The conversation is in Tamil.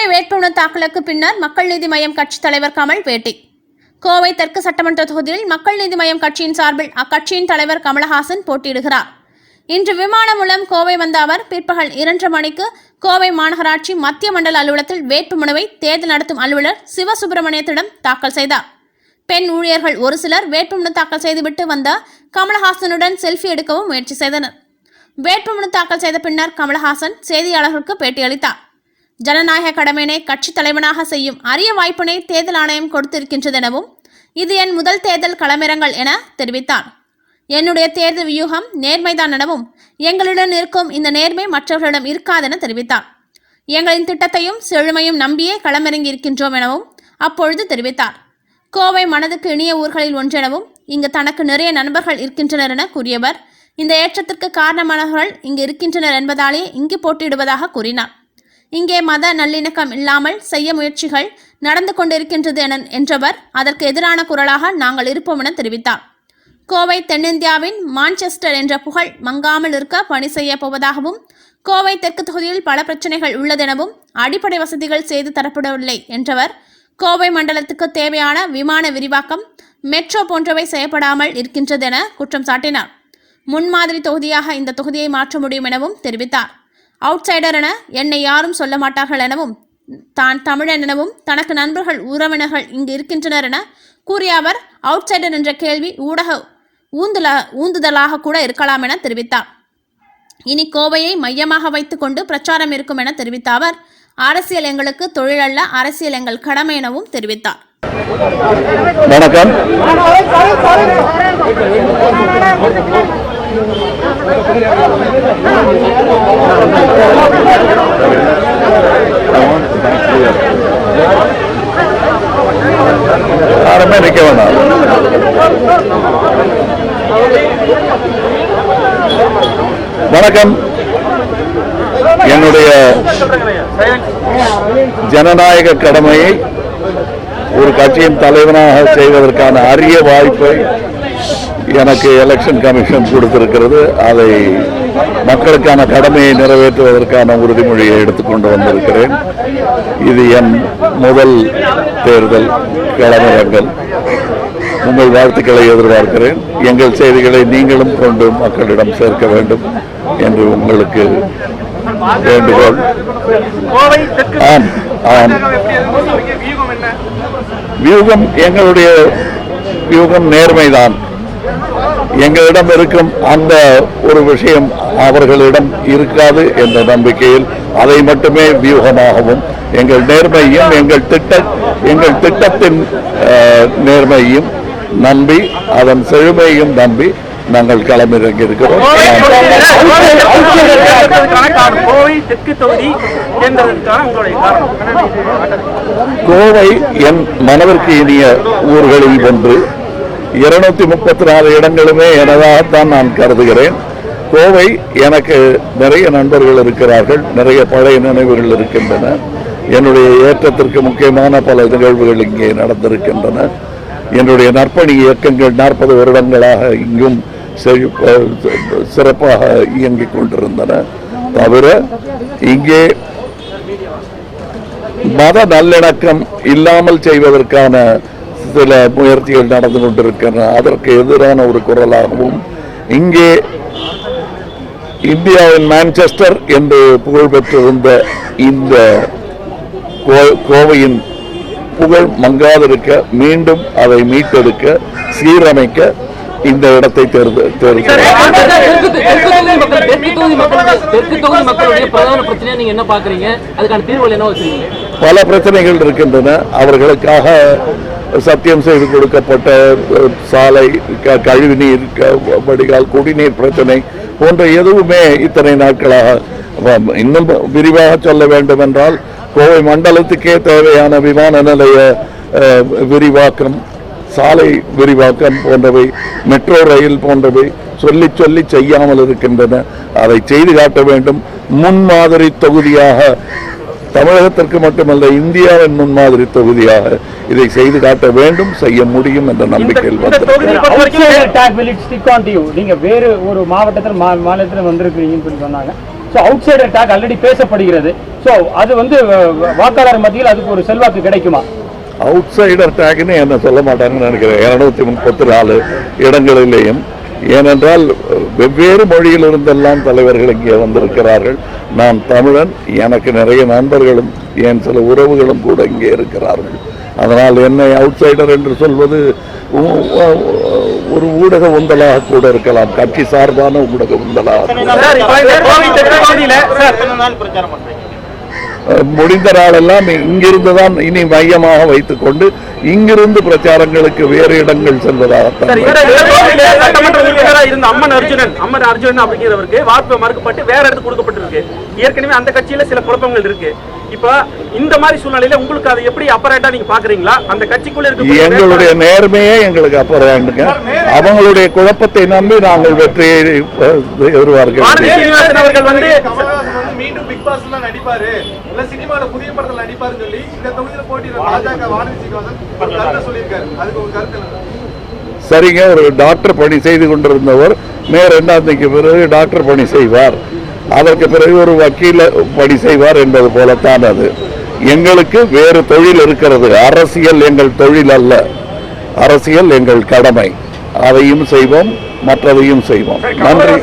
கோவை வேட்புமனு தாக்கலுக்கு பின்னர் மக்கள் நீதி மய்யம் கட்சித் தலைவர் கமல் பேட்டி. கோவை தெற்கு சட்டமன்ற தொகுதியில் மக்கள் நீதி மய்யம் கட்சியின் சார்பில் அக்கட்சியின் தலைவர் கமலஹாசன் போட்டியிடுகிறார். இன்று விமானம் மூலம் கோவை வந்த அவர் பிற்பகல் இரண்டு மணிக்கு கோவை மாநகராட்சி மத்திய மண்டல அலுவலகத்தில் வேட்புமனுவை தேர்தல் நடத்தும் அலுவலர் சிவசுப்பிரமணியத்திடம் தாக்கல் செய்தார். பெண் ஊழியர்கள் ஒரு சிலர் வேட்புமனு தாக்கல் செய்துவிட்டு வந்த கமலஹாசனுடன் செல்ஃபி எடுக்கவும் முயற்சி செய்தனர். வேட்புமனு தாக்கல் செய்த பின்னர் கமலஹாசன் செய்தியாளர்களுக்கு பேட்டியளித்தார். ஜனநாயக கடமையினை கட்சித் தலைவனாக செய்யும் அரிய வாய்ப்பினை தேர்தல் ஆணையம் கொடுத்திருக்கின்றதெனவும் இது என் முதல் தேர்தல் களமிறங்கள் என தெரிவித்தார் என்னுடைய தேர்தல் வியூகம் நேர்மைதான் எனவும் எங்களுடன் இருக்கும் இந்த நேர்மை மற்றவர்களிடம் இருக்காதென தெரிவித்தார் எங்களின் திட்டத்தையும் செழுமையும் நம்பியே களமிறங்கி இருக்கின்றோம் எனவும் அப்பொழுது தெரிவித்தார். கோவை மனதுக்கு இனிய ஊர்களில் ஒன்றெனவும் இங்கு தனக்கு நிறைய நண்பர்கள் இருக்கின்றனர் என கூறியவர் இந்த ஏற்றத்திற்கு காரணமானவர்கள் இங்கு இருக்கின்றனர் என்பதாலே இங்கு போட்டியிடுவதாக கூறினார். இங்கே மத நல்லிணக்கம் இல்லாமல் செய்ய முயற்சிகள் நடந்து கொண்டிருக்கின்றது என என்றவர் அதற்கு எதிரான குரலாக நாங்கள் இருப்போம் என தெரிவித்தார். கோவை தென்னிந்தியாவின் மான்செஸ்டர் என்ற புகழ் மங்காமல் இருக்க பணி செய்ய போவதாகவும் கோவை தெற்கு தொகுதியில் பல பிரச்சனைகள் உள்ளதெனவும் அடிப்படை வசதிகள் செய்து தரப்படவில்லை என்றவர் கோவை மண்டலத்துக்கு தேவையான விமான விரிவாக்கம் மெட்ரோ போன்றவை செய்யப்படாமல் இருக்கின்றதென குற்றம் சாட்டினார். முன்மாதிரி தொகுதியாக இந்த தொகுதியை மாற்ற முடியும் எனவும் தெரிவித்தார். அவுட்சைடர் என என்னை யாரும் சொல்ல மாட்டார்கள் எனவும் தான் தமிழன் எனவும் தனக்கு நண்பர்கள் உறவினர்கள் இங்கு இருக்கின்றனர் என கூறிய அவர் அவுட்சைடர் என்ற கேள்வி ஊடக ஊந்துல ஊந்துதலாக கூட இருக்கலாம் என தெரிவித்தார். இனி கோவையை மையமாக வைத்துக்கொண்டு பிரச்சாரம் இருக்கும் என தெரிவித்த அவர் அரசியல் எங்களுக்கு தொழில் அல்ல அரசியல் எங்கள் கடமை எனவும் தெரிவித்தார். வணக்கம். யாருமே நிக்க வேண்டாம் வணக்கம். என்னுடைய ஜனநாயக கடமையை ஒரு கட்சியின் தலைவனாக செய்வதற்கான அரிய வாய்ப்பை எனக்கு எலெக்ஷன் கமிஷன் கொடுத்திருக்கிறது. அதை மக்களுக்கான கடமையை நிறைவேற்றுவதற்கான உறுதிமொழியை எடுத்துக்கொண்டு வந்திருக்கிறேன். இது என் முதல் தேர்தல் களமிறங்கல் உங்கள் வாழ்த்துக்களை எதிர்பார்க்கிறேன். எங்கள் செய்திகளை நீங்களும் கொண்டு மக்களிடம் சேர்க்க வேண்டும் என்று உங்களுக்கு வேண்டுகோள். ஆம் ஆம். வியூகம் வியூகம் எங்களுடைய வியூகம் நேர்மைதான். எங்களிடம் இருக்கும் அந்த ஒரு விஷயம் அவர்களிடம் இருக்காது என்ற நம்பிக்கையில் அதை மட்டுமே வியூகமாகவும் எங்கள் நேர்மையும் எங்கள் திட்ட எங்கள் திட்டத்தின் நேர்மையும் நம்பி அதன் செழுமையும் நம்பி நாங்கள் களமிறங்கி இருக்கிறோம் கோவை என் மனதிற்கு இனிய ஊர்களில் ஒன்று இருநூத்தி முப்பத்தி நாலு இடங்களுமே எனதாகத்தான் நான் கருதுகிறேன். கோவை எனக்கு நிறைய நண்பர்கள் இருக்கிறார்கள் நிறைய பழைய நினைவுகள் இருக்கின்றன. என்னுடைய ஏற்றத்திற்கு முக்கியமான பல நிகழ்வுகள் இங்கே நடந்திருக்கின்றன. என்னுடைய நற்பணி இயக்கங்கள் நாற்பது வருடங்களாக இங்கும் சிறப்பாக இயங்கிக் கொண்டிருந்தன. தவிர இங்கே மத நல்லிணக்கம் இல்லாமல் செய்வதற்கான சில முயற்சிகள் நடந்து கொண்டிருக்கின்றன. அதற்கு எதிரான ஒரு குரலாகவும் இங்கே இந்தியாவின் மான்செஸ்டர் என்று புகழ் பெற்றிருந்த இந்த கோவையின் புகழ் மங்காதிருக்க மீண்டும் அதை மீட்டெடுக்க சீரமைக்க இந்த இடத்தை தேர்ந்து வச்சிருக்கீங்க? பல பிரச்சனைகள் இருக்கின்றன. அவர்களுக்காக சத்தியம் செய்து கொடுக்கப்பட்ட சாலை க- கழிவுநீர் வடிகால் குடிநீர் பிரச்சனை போன்ற எதுவுமே இத்தனை நாட்களாக இன்னும் விரிவாக சொல்ல வேண்டும் என்றால் கோவை மண்டலத்துக்கே தேவையான விமான நிலைய விரிவாக்கம் சாலை விரிவாக்கம் போன்றவை மெட்ரோ ரயில் போன்றவை சொல்லி சொல்லி செய்யாமல் இருக்கின்றன. அதை செய்து காட்ட வேண்டும். முன்மாதிரி தொகுதியாக தமிழகத்திற்கு மட்டுமல்ல இந்தியாவின் முன்மாதிரி தொகுதியாக இதை செய்து காட்ட வேண்டும் செய்ய முடியும் என்ற நம்பிக்கையில் நீங்க வேறு ஒரு மாவட்டத்தில் மா மாநிலத்தில் வந்திருக்கிறீங்கன்னு சொல்லி சொன்னாங்க. So outsider tag already பேசப்படுகிறது. ஸோ அது வந்து வாக்காளர் மத்தியில் அதுக்கு ஒரு செல்வாக்கு கிடைக்குமா? அவுட் சைடர் டேக்னு என்ன சொல்ல மாட்டாங்கன்னு நினைக்கிறேன். இருநூத்தி முப்பத்தி நாலு இடங்களிலேயும் ஏனென்றால் வெவ்வேறு மொழியில் இருந்தெல்லாம் தலைவர்கள் இங்கே வந்திருக்கிறார்கள். நான் தமிழன் எனக்கு நிறைய நண்பர்களும் என் சில உறவுகளும் கூட இங்கே இருக்கிறார்கள். அதனால் என்னை அவுட் சைடர் என்று சொல்வது ஒரு ஊடக உந்தலாக கூட இருக்கலாம். கட்சி சார்பான ஊடக உந்தலாக கூட. சார் இப்போ இந்த கோவை தெற்கு தொகுதியில சார் அஹ் முடிந்த நாளெல்லாம் இங்கிருந்து தான் இனி மையமாக வைத்துக் கொண்டு இங்கிருந்து பிரச்சாரங்களுக்கு வேறு இடங்கள் செல்வதாகத்தான் அம்மன் அர்ஜுனன் அம்மன் அர்ஜுனன் அப்படிங்கிறவருக்கு மறுக்கப்பட்டு வேற இடத்துக்கு கொடுக்கப்பட்டிருக்கு. ஏற்கனவே அந்த கட்சியில சில குழப்பங்கள் இருக்கு. இப்ப இந்த மாதிரி சூழ்நிலையில உங்களுக்கு அதை எப்படி அப்பரேட்டா நீங்க பாக்குறீங்களா? அந்த கட்சிக்குள்ள இருக்க எங்களுடைய நேர்மையே எங்களுக்கு அப்புறம்ங்க அவங்களுடைய குழப்பத்தை நம்பி நாங்கள் வெற்றியை அவர்கள் வந்து மீண்டும் பிக் பாஸ்ல நடிப்பாரு. இல்ல சினிமால புதிய படத்துல நடிப்பாருன்னு சொல்லி இந்த தொகுதியில போட்டியிட பாஜக வானதி சொல்லியிருக்காரு. அதுக்கு ஒரு கருத்து சரிங்க ஒரு டாக்டர் பணி செய்து கொண்டிருந்தவர் மே ரெண்டாம் தேதிக்கு பிறகு டாக்டர் பணி செய்வார். அதற்கு பிறகு ஒரு வக்கீல பணி செய்வார் என்பது போலத்தான் அது. எங்களுக்கு வேறு தொழில் இருக்கிறது. அரசியல் எங்கள் தொழில் அல்ல. அரசியல் எங்கள் கடமை. அதையும் செய்வோம் மற்றதையும் செய்வோம். நன்றி.